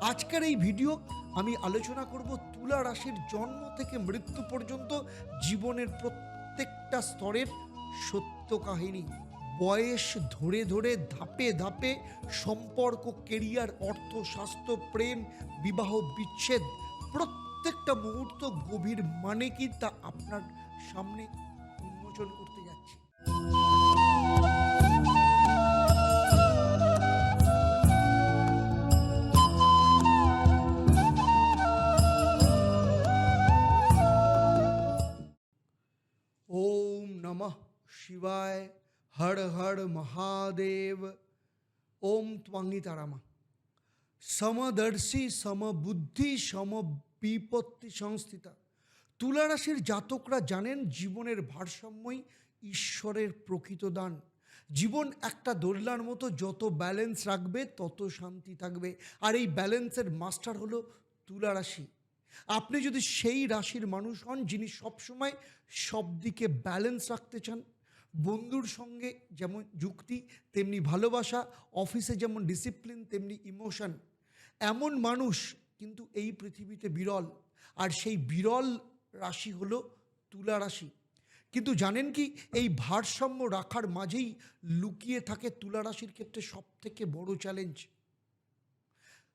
আজকের এই ভিডিও আমি আলোচনা করব তুলা রাশির জন্ম থেকে মৃত্যু পর্যন্ত জীবনের প্রত্যেকটা স্তরের সত্য কাহিনী। বয়স ধরে ধরে ধাপে ধাপে সম্পর্ক, কেরিয়ার, অর্থ, স্বাস্থ্য, প্রেম, বিবাহ, বিচ্ছেদ প্রত্যেকটা মুহূর্ত গভীর মানে কি তা আপনার সামনে উন্মোচন করতে নমঃ শিবায় হর হর মহাদেব ওম ত্বাঙ্গি সমদর্শী সমবুদ্ধি সম বিপত্তি সংস্থিতা তুলা রাশির জাতকরা জানেন জীবনের ভারসাম্যই ঈশ্বরের প্রকৃত দান। জীবন একটা দোলনার মতো, যত ব্যালেন্স রাখবে, তত শান্তি থাকবে। আর এই ব্যালেন্সের মাস্টার হলো তুলা রাশি আপনি যদি সেই রাশির মানুষ হন যিনি সবসময় সব দিকে ব্যালেন্স রাখতে চান, বন্ধুর সঙ্গে যেমন যুক্তি, তেমনি ভালোবাসা অফিসে যেমন ডিসিপ্লিন তেমনি ইমোশন এমন মানুষ কিন্তু এই পৃথিবীতে বিরল। আর সেই বিরল রাশি হলো তুলা রাশি। কিন্তু জানেন কি, এই ভারসাম্য রাখার মাঝেই লুকিয়ে থাকে তুলা রাশির ক্ষেত্রে সব থেকে বড় চ্যালেঞ্জ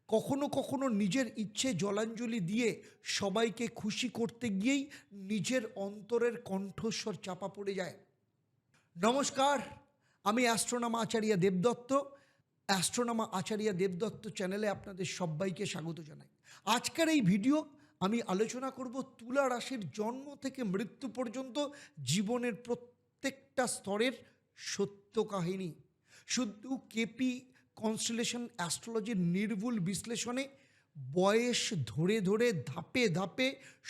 কখনো কখনো নিজের ইচ্ছে জলাঞ্জলি দিয়ে সবাইকে খুশি করতে গিয়েই নিজের অন্তরের কণ্ঠস্বর চাপা পড়ে যায়। নমস্কার, আমি অ্যাস্ট্রোনামা আচার্য দেবদত্ত অ্যাস্ট্রোনামা আচার্য দেবদত্ত চ্যানেলে আপনাদের সবাইকে স্বাগত জানাই। আজকের এই ভিডিও আমি আলোচনা করব তুলা রাশির জন্ম থেকে মৃত্যু পর্যন্ত জীবনের প্রত্যেকটা স্তরের সত্য কাহিনী। শুধু কেপি কনস্টেলেশন অ্যাস্ট্রোলজির নির্ভুল বিশ্লেষণে বয়স ধরে ধরে ধাপে ধাপে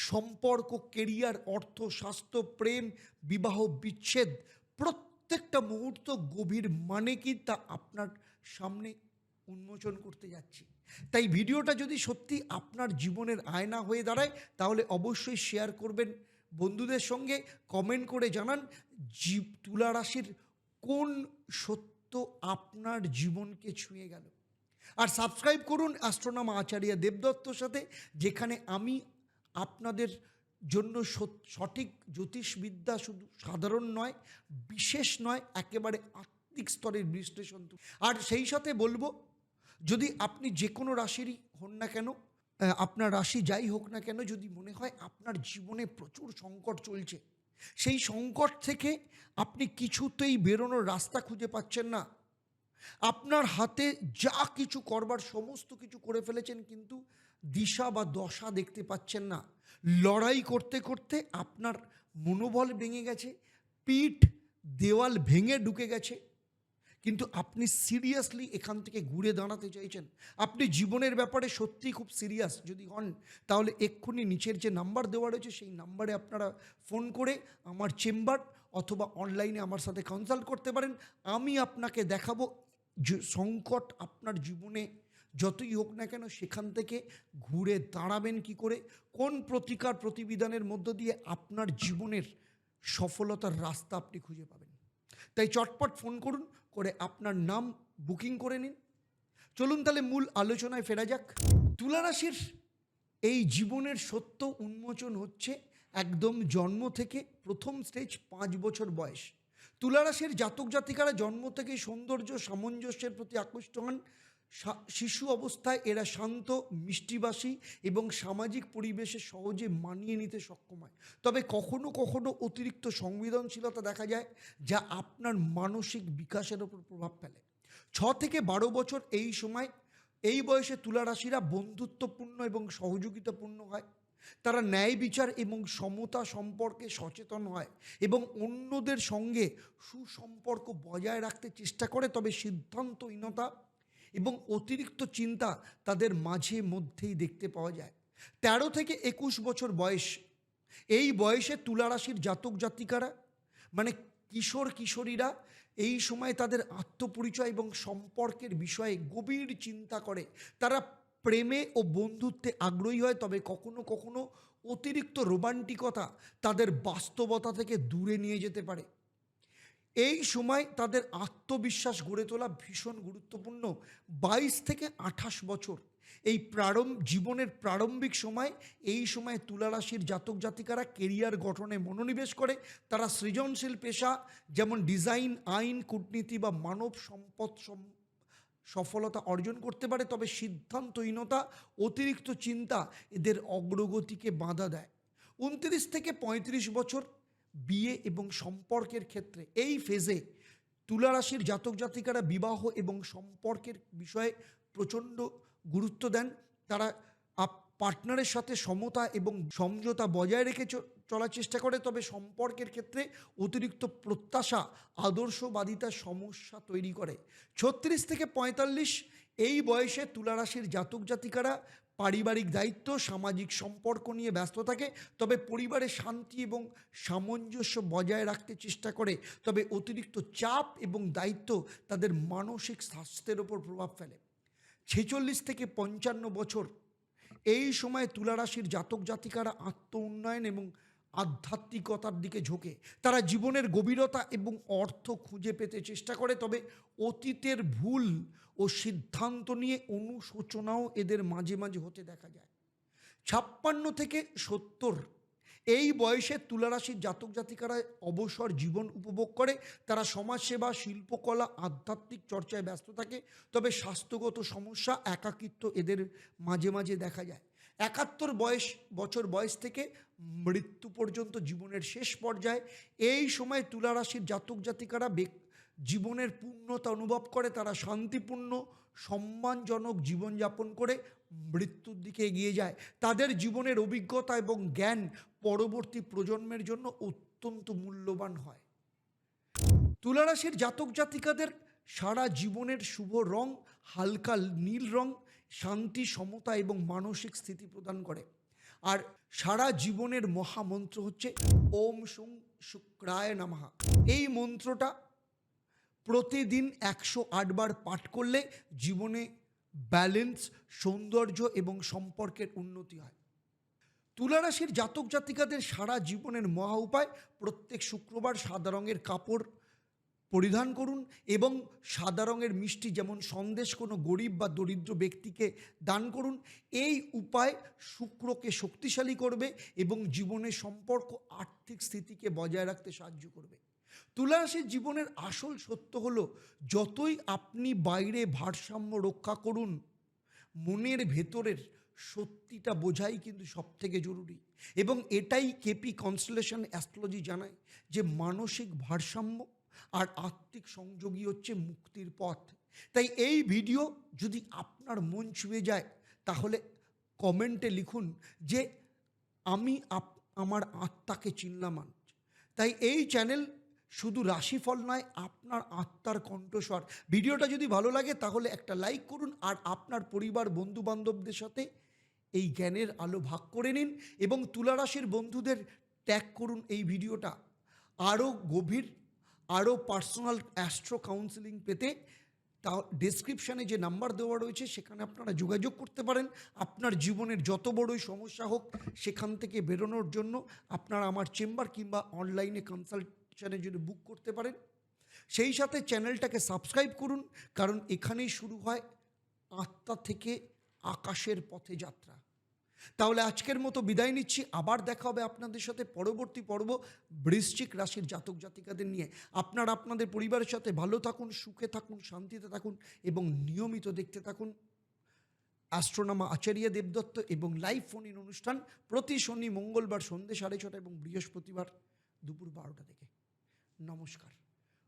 সম্পর্ক কেরিয়ার অর্থ, স্বাস্থ্য, প্রেম, বিবাহ, বিচ্ছেদ প্রত্যেকটা মুহূর্ত গভীর মানে কি তা আপনার সামনে উন্মোচন করতে যাচ্ছি। তাই ভিডিওটা যদি সত্যি আপনার জীবনের আয়না হয়ে দাঁড়ায়, তাহলে অবশ্যই শেয়ার করবেন বন্ধুদের সঙ্গে কমেন্ট করে জানান, জীব, তুলা রাশির কোন সত্য আপনার জীবনকে ছুঁয়ে গেল। আর সাবস্ক্রাইব করুন অ্যাস্ট্রোনামা আচার্য দেবদত্তর সাথে, যেখানে আমি আপনাদের জন্য সঠিক জ্যোতিষবিদ্যা শুধু সাধারণ নয়, বিশেষ নয়, একেবারে আত্মিক স্তরের বিশ্লেষণ তু- আর সেই সাথে বলব, যদি আপনি যে কোনো রাশিরই হন না কেন আপনার রাশি যাই হোক না কেন, যদি মনে হয় আপনার জীবনে প্রচুর সংকট চলছে সেই সংকট থেকে আপনি কিছুতেই বেরোনোর রাস্তা খুঁজে পাচ্ছেন না। আপনার হাতে যা কিছু করবার সমস্ত কিছু করে ফেলেছেন কিন্তু দিশা বা দশা দেখতে পাচ্ছেন না। লড়াই করতে করতে আপনার মনোবল ভেঙে গেছে, পিঠ, দেওয়াল ভেঙে ঢুকে গেছে। কিন্তু আপনি সিরিয়াসলি এখান থেকে ঘুরে দাঁড়াতে চাইছেন। আপনি জীবনের ব্যাপারে সত্যিই খুব সিরিয়াস যদি হন, তাহলে এক্ষুনি নিচের যে নাম্বার দেওয়া রয়েছে, সেই নাম্বারে আপনারা ফোন করে আমার চেম্বার অথবা অনলাইনে আমার সাথে কনসাল্ট করতে পারেন। আমি আপনাকে দেখাবো সংকট আপনার জীবনে যতই হোক না কেন সেখান থেকে ঘুরে দাঁড়াবেন কি করে, কোন প্রতিকার প্রতিবিধানের মধ্য দিয়ে আপনার জীবনের সফলতার রাস্তা আপনি খুঁজে পাবেন। তাই চটপট ফোন করুন করে আপনার নাম বুকিং করে নিন। চলুন তাহলে মূল আলোচনায় ফেরা যাক। তুলারাশির এই জীবনের সত্য উন্মোচন হচ্ছে একদম জন্ম থেকে প্রথম স্টেজ পাঁচ বছর বয়স। তুলারাশের জাতক জাতিকারা জন্ম থেকে সৌন্দর্য, সামঞ্জস্যের প্রতি আকৃষ্ট হন। শিশু অবস্থায় এরা শান্ত, মিষ্টিবাসী এবং সামাজিক পরিবেশে সহজে মানিয়ে নিতে সক্ষম হয়। তবে কখনো কখনো অতিরিক্ত সংবেদনশীলতা দেখা যায় যা আপনার মানসিক বিকাশের ওপর প্রভাব ফেলে। ছ থেকে বারো বছর এই সময়, এই বয়সে তুলা রাশিরা বন্ধুত্বপূর্ণ এবং সহযোগিতাপূর্ণ হয়। তারা ন্যায় বিচার এবং সমতা সম্পর্কে সচেতন হয় এবং অন্যদের সঙ্গে সুসম্পর্ক বজায় রাখতে চেষ্টা করে, তবে সিদ্ধান্তহীনতা এবং অতিরিক্ত চিন্তা তাদের মাঝে মধ্যেই দেখতে পাওয়া যায়। তেরো থেকে একুশ বছর বয়স। এই বয়সে তুলা রাশির জাতক জাতিকারা মানে কিশোর কিশোরীরা এই সময় তাদের আত্মপরিচয় এবং সম্পর্কের বিষয়ে গভীর চিন্তা করে। তারা প্রেমে ও বন্ধুত্বে আগ্রহী হয়, তবে কখনো কখনো অতিরিক্ত রোমান্টিকতা তাদের বাস্তবতা থেকে দূরে নিয়ে যেতে পারে। এই সময় তাদের আত্মবিশ্বাস গড়ে তোলা ভীষণ গুরুত্বপূর্ণ। বাইশ থেকে আঠাশ বছর এই প্রারম্ভ, জীবনের প্রারম্ভিক সময়, এই সময় তুলা রাশির জাতক জাতিকারা কেরিয়ার গঠনে মনোনিবেশ করে। তারা সৃজনশীল পেশা, যেমন ডিজাইন, আইন, কূটনীতি বা মানব সম্পদ সম- সফলতা অর্জন করতে পারে। তবে সিদ্ধান্তহীনতা, অতিরিক্ত চিন্তা এদের অগ্রগতিকে বাধা দেয়। উনত্রিশ থেকে পঁয়ত্রিশ বছর বিয়ে এবং সম্পর্কের ক্ষেত্রে, এই ফেজে তুলা রাশির জাতক জাতিকারা বিবাহ এবং সম্পর্কের বিষয়ে প্রচণ্ড গুরুত্ব দেন। তারা পার্টনারের সাথে সমতা এবং সমঝোতা বজায় রেখে চলার চেষ্টা করে। তবে সম্পর্কের ক্ষেত্রে অতিরিক্ত প্রত্যাশা আদর্শবাদিতার সমস্যা তৈরি করে। ছত্রিশ থেকে পঁয়তাল্লিশ, এই বয়সে তুলা রাশির জাতক জাতিকারা পারিবারিক দায়িত্ব, সামাজিক সম্পর্ক নিয়ে ব্যস্ত থাকে, তবে পরিবারে শান্তি এবং সামঞ্জস্য বজায় রাখতে চেষ্টা করে, তবে অতিরিক্ত চাপ এবং দায়িত্ব তাদের মানসিক স্বাস্থ্যের ওপর প্রভাব ফেলে। ছেচল্লিশ থেকে পঞ্চান্ন বছর, এই সময় তুলারাশির জাতক জাতিকারা আত্ম উন্নয়ন এবং আধ্যাত্মিকতার দিকে ঝোঁকে। তারা জীবনের গভীরতা এবং অর্থ খুঁজে পেতে চেষ্টা করে, তবে অতীতের ভুল ও সিদ্ধান্ত নিয়ে অনুশোচনাও এদের মাঝে মাঝে হতে দেখা যায়। ছাপ্পান্ন থেকে সত্তর, এই বয়সে তুলারাশির জাতক জাতিকারা অবসর জীবন উপভোগ করে। তারা সমাজসেবা, শিল্পকলা, আধ্যাত্মিক চর্চায় ব্যস্ত থাকে, তবে স্বাস্থ্যগত সমস্যা, একাকিত্ব এদের মাঝে মাঝে দেখা যায়। একাত্তর বয়স, বছর বয়স থেকে মৃত্যু পর্যন্ত জীবনের শেষ পর্যায়ে। এই সময় তুলারাশির জাতক জাতিকারা জীবনের পূর্ণতা অনুভব করে, তারা শান্তিপূর্ণ, সম্মানজনক জীবনযাপন করে মৃত্যুর দিকে এগিয়ে যায়। তাদের জীবনের অভিজ্ঞতা এবং জ্ঞান পরবর্তী প্রজন্মের জন্য অত্যন্ত মূল্যবান হয়। তুলারাশির জাতক জাতিকাদের সারা জীবনের শুভ রং হালকা নীল রং শান্তি, সমতা এবং মানসিক স্থিতি প্রদান করে। আর সারা জীবনের মহামন্ত্র হচ্ছে ওম সুং শুক্রায় নামাহা। এই মন্ত্রটা প্রতিদিন একশো আটবার পাঠ করলে জীবনে ব্যালেন্স, সৌন্দর্য এবং সম্পর্কের উন্নতি হয়। তুলারাশির জাতক জাতিকাদের সারা জীবনের মহা উপায় প্রত্যেক শুক্রবার সাদা রঙের কাপড় পরিধান করুন এবং সাদা রঙের মিষ্টি যেমন সন্দেশ কোনো গরিব বা দরিদ্র ব্যক্তিকে দান করুন, এই উপায় শুক্রকে শক্তিশালী করবে এবং জীবনের সম্পর্ক, আর্থিক স্থিতিকে বজায় রাখতে সাহায্য করবে। তুলারাশির জীবনের আসল সত্য হল, যতই আপনি বাইরে ভারসাম্য রক্ষা করুন, মনের ভেতরের সত্যিটা বোঝাই কিন্তু সব থেকে জরুরি। এবং এটাই কেপি কনস্টেলেশন অ্যাস্ট্রোলজি জানায় যে মানসিক ভারসাম্য আর আত্মিক সংযোগই হচ্ছে মুক্তির পথ। তাই এই ভিডিও যদি আপনার মন ছুঁয়ে যায়, তাহলে কমেন্টে লিখুন যে আমি আপ, আমার আত্মাকে চিনলাম তাই এই চ্যানেল শুধু রাশিফল নয়, আপনার আত্মার কণ্ঠস্বর। ভিডিওটা যদি ভালো লাগে, তাহলে একটা লাইক করুন আর আপনার পরিবার বন্ধু বান্ধবদের সাথে এই জ্ঞানের আলো ভাগ করে নিন এবং তুলা রাশির বন্ধুদের ট্যাগ করুন এই ভিডিওটা। আরও গভীর আরও পার্সোনাল অ্যাস্ট্রো কাউন্সেলিং পেতে তা ডেসক্রিপশানে যে নাম্বার দেওয়া রয়েছে, সেখানে আপনারা যোগাযোগ করতে পারেন। আপনার জীবনের যত বড়ই সমস্যা হোক, সেখান থেকে বেরোনোর জন্য আপনারা আমার চেম্বার কিংবা অনলাইনে কনসালটেশনের জন্য বুক করতে পারেন, সেই সাথে চ্যানেলটাকে সাবস্ক্রাইব করুন, কারণ এখানেই শুরু হয় আত্মা থেকে আকাশের পথে যাত্রা। তাহলে আজকের মতো বিদায় নিচ্ছি। আবার দেখা হবে আপনাদের সাথে পরবর্তী পর্ব বৃশ্চিক রাশির জাতক জাতিকাদের নিয়ে। আপনারা আপনাদের পরিবারের সাথে ভালো থাকুন, সুখে থাকুন, শান্তিতে থাকুন এবং নিয়মিত দেখতে থাকুন। অ্যাস্ট্রোনামা আচার্য দেবদত্ত এবং লাইভ ফোন ইন অনুষ্ঠান প্রতি শনি, মঙ্গলবার সন্ধ্যে সাড়ে ছটা এবং বৃহস্পতিবার দুপুর বারোটা থেকে। নমস্কার।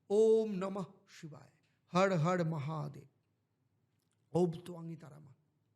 ওম নমঃ শিবায়। হর হর মহাদেব। ওম তো তারামা